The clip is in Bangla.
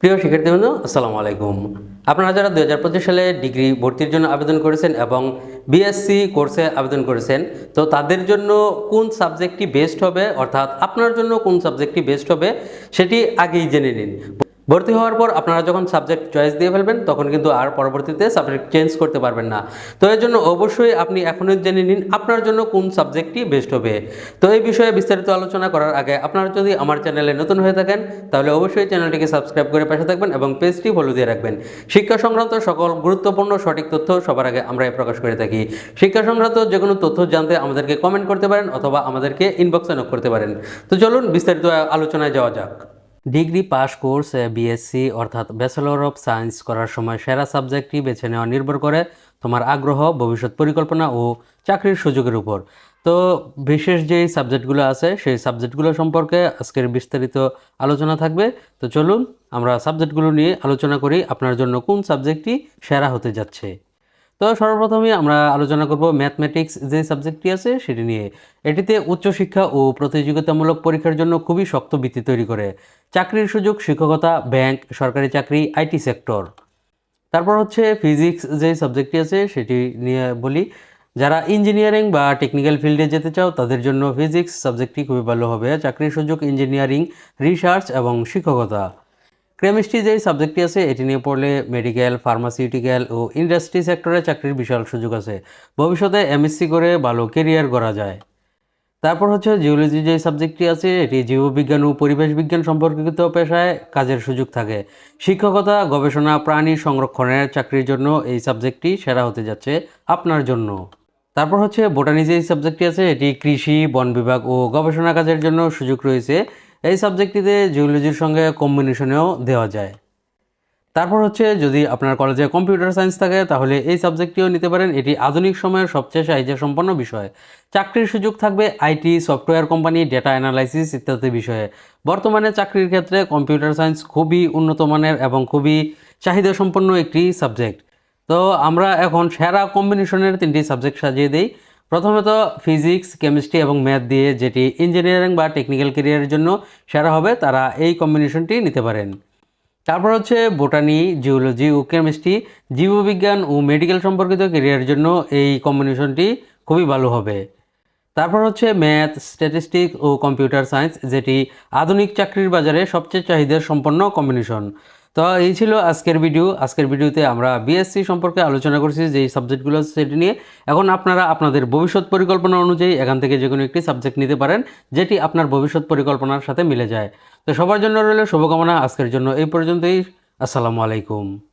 প্রিয় শিক্ষার্থীবৃন্দ, আসসালামু আলাইকুম। আপনারা যারা দু হাজার পঁচিশ সালে ডিগ্রি ভর্তির জন্য আবেদন করেছেন এবং বিএসসি কোর্সে আবেদন করেছেন, তো তাদের জন্য কোন সাবজেক্টটি বেস্ট হবে, অর্থাৎ আপনার জন্য কোন সাবজেক্টটি বেস্ট হবে, সেটি আগেই জেনে নিন। ভর্তি হওয়ার পর আপনারা যখন সাবজেক্ট চয়েস দিয়ে ফেলবেন, তখন কিন্তু আর পরবর্তীতে সাবজেক্ট চেঞ্জ করতে পারবেন না। তো এর জন্য অবশ্যই আপনি এখনই জেনে নিন আপনার জন্য কোন সাবজেক্টটি বেস্ট হবে। তো এই বিষয়ে বিস্তারিত আলোচনা করার আগে আপনারা যদি আমার চ্যানেলে নতুন হয়ে থাকেন, তাহলে অবশ্যই চ্যানেলটিকে সাবস্ক্রাইব করে পাশে থাকবেন এবং পেজটি ফলো দিয়ে রাখবেন। শিক্ষা সংক্রান্ত সকল গুরুত্বপূর্ণ সঠিক তথ্য সবার আগে আমরা প্রকাশ করে থাকি। শিক্ষা সংক্রান্ত যে কোনো তথ্য জানতে আমাদেরকে কমেন্ট করতে পারেন অথবা আমাদেরকে ইনবক্সে নক করতে পারেন। তো চলুন বিস্তারিত আলোচনায় যাওয়া যাক। ডিগ্রি পাস কোর্স বিএসসি অর্থাৎ ব্যাচেলর অফ সায়েন্স করার সময় সেরা সাবজেক্টটি বেছে নেওয়া নির্ভর করে তোমার আগ্রহ, ভবিষ্যৎ পরিকল্পনা ও চাকরির সুযোগের উপর। তো বিশেষ যেই সাবজেক্টগুলো আছে, সেই সাবজেক্টগুলো সম্পর্কে আজকের বিস্তারিত আলোচনা থাকবে। তো চলুন আমরা সাবজেক্টগুলো নিয়ে আলোচনা করি, আপনার জন্য কোন সাবজেক্টটি সেরা হতে যাচ্ছে। তো সর্বপ্রথমে আমরা আলোচনা করব ম্যাথমেটিক্স যে সাবজেক্টটি আছে সেটি নিয়ে। এটিতে উচ্চশিক্ষা ও প্রতিযোগিতামূলক পরীক্ষার জন্য খুবই শক্ত ভিত্তি তৈরি করে। চাকরির সুযোগ, শিক্ষকতা, ব্যাংক, সরকারি চাকরি, আইটি সেক্টর। তারপর হচ্ছে ফিজিক্স যে সাবজেক্টটি আছে সেটি নিয়ে বলি। যারা ইঞ্জিনিয়ারিং বা টেকনিক্যাল ফিল্ডে যেতে চাও, তাদের জন্য ফিজিক্স সাবজেক্টটি খুবই ভালো হবে। চাকরির সুযোগ, ইঞ্জিনিয়ারিং, রিসার্চ এবং শিক্ষকতা। কেমিস্ট্রি যেই সাবজেক্টটি আছে, এটি নিয়ে পড়লে মেডিকেল ফার্মাসিউটিক্যাল ও ইন্ডাস্ট্রি সেক্টরে চাকরির বিশাল সুযোগ আছে। ভবিষ্যতে এমএসসি করে ভালো কেরিয়ার করা যায়। তারপর হচ্ছে জিওলজি যে সাবজেক্টটি আছে, এটি জীববিজ্ঞান ও পরিবেশ বিজ্ঞান সম্পর্কিত পেশায় কাজের সুযোগ থাকে। শিক্ষকতা, গবেষণা, প্রাণী সংরক্ষণের চাকরির জন্য এই সাবজেক্টটি সেরা হতে যাচ্ছে আপনার জন্য। তারপর হচ্ছে বোটানি যে সাবজেক্টটি আছে, এটি কৃষি, বন বিভাগ ও গবেষণা কাজের জন্য সুযোগ রয়েছে। এই সাবজেক্টটিতে জিওলজির সঙ্গে কম্বিনেশনেও দেওয়া যায়। তারপর হচ্ছে যদি আপনার কলেজে কম্পিউটার সায়েন্স থাকে, তাহলে এই সাবজেক্টটিও নিতে পারেন। এটি আধুনিক সময়ের সবচেয়ে চাহিদা সম্পন্ন বিষয়। চাকরির সুযোগ থাকবে IT software company data analysis ইত্যাদি বিষয়ে। বর্তমানে চাকরির ক্ষেত্রে কম্পিউটার সায়েন্স খুবই উন্নত মানের এবং খুবই চাহিদা সম্পন্ন একটি সাবজেক্ট তো আমরা এখন সেরা কম্বিনেশনের তিনটি সাবজেক্ট সাজিয়ে দিই। প্রথমত ফিজিক্স কেমিস্ট্রি এবং ম্যাথ দিয়ে যেটি ইঞ্জিনিয়ারিং বা টেকনিক্যাল কেরিয়ারের জন্য সেরা হবে, তারা এই কম্বিনেশনটি নিতে পারেন। তারপর হচ্ছে বোটানি জিওলজি ও কেমিস্ট্রি জীববিজ্ঞান ও মেডিকেল সম্পর্কিত কেরিয়ারের জন্য এই কম্বিনেশনটি খুবই ভালো হবে। তারপর হচ্ছে ম্যাথ স্ট্যাটিস্টিক ও কম্পিউটার সায়েন্স যেটি আধুনিক চাকরির বাজারে সবচেয়ে চাহিদার সম্পন্ন কম্বিনেশন তো এই ছিল আজকের ভিডিও আজকের ভিডিওতে আমরা বিএসসি সম্পর্কে আলোচনা করছি যে সাবজেক্টগুলো আছে সেটি নিয়ে। এখন আপনারা আপনাদের ভবিষ্যৎ পরিকল্পনা অনুযায়ী এখান থেকে যে কোনো একটি সাবজেক্ট নিতে পারেন, যেটি আপনার ভবিষ্যৎ পরিকল্পনার সাথে মিলে যায়। তো সবার জন্য রইল শুভকামনা, আজকের জন্য এই পর্যন্তই। আসসালামু আলাইকুম।